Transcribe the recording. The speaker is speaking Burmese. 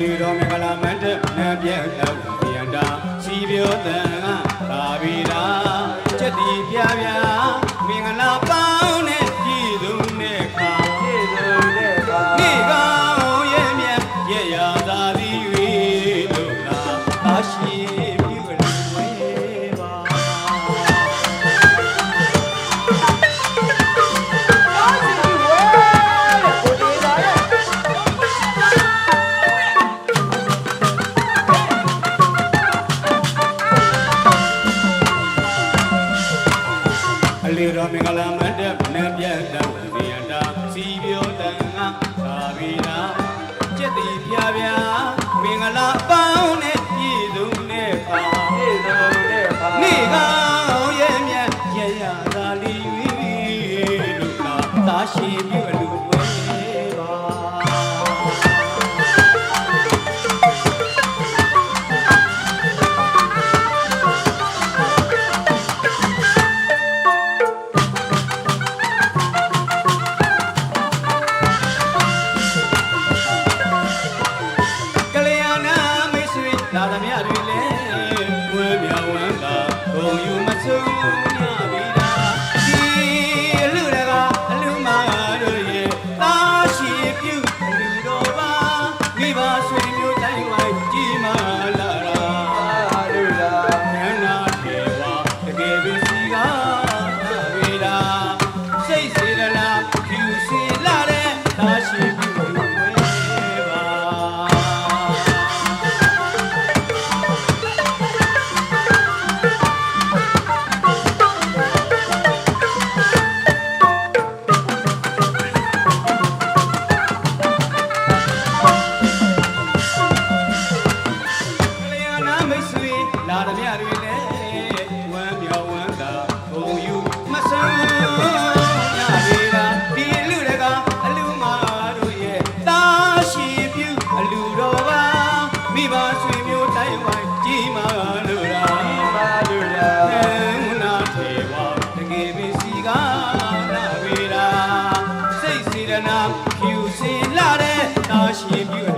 လူတော်မင်္ဂလာမန္တနံပြဲအဝိယန္တာစီပြောတန်ကသာဝိရာစက်တီပြပြမင်္ဂလာပေါင်းနဲ့ကြည်သူနဲ့ခါကြည်သူနဲ့ခါနေကောင်းရဲ့မြတ်ရဲ့ရာသာသည်၍တို့လာအရှိ မင်္ဂလာမတ္တပနပြတ်တဝိယတာစီပြောတန်ငါသာဝိနာ မိတ်ဆွေ ရာအာလူလာဟဲနာထေဝတကယ်ပဲစီကားနာဝေတာစိတ်စေရနာဖြူစင်လာတဲ့တာရှိပြုအလူပွဲပါ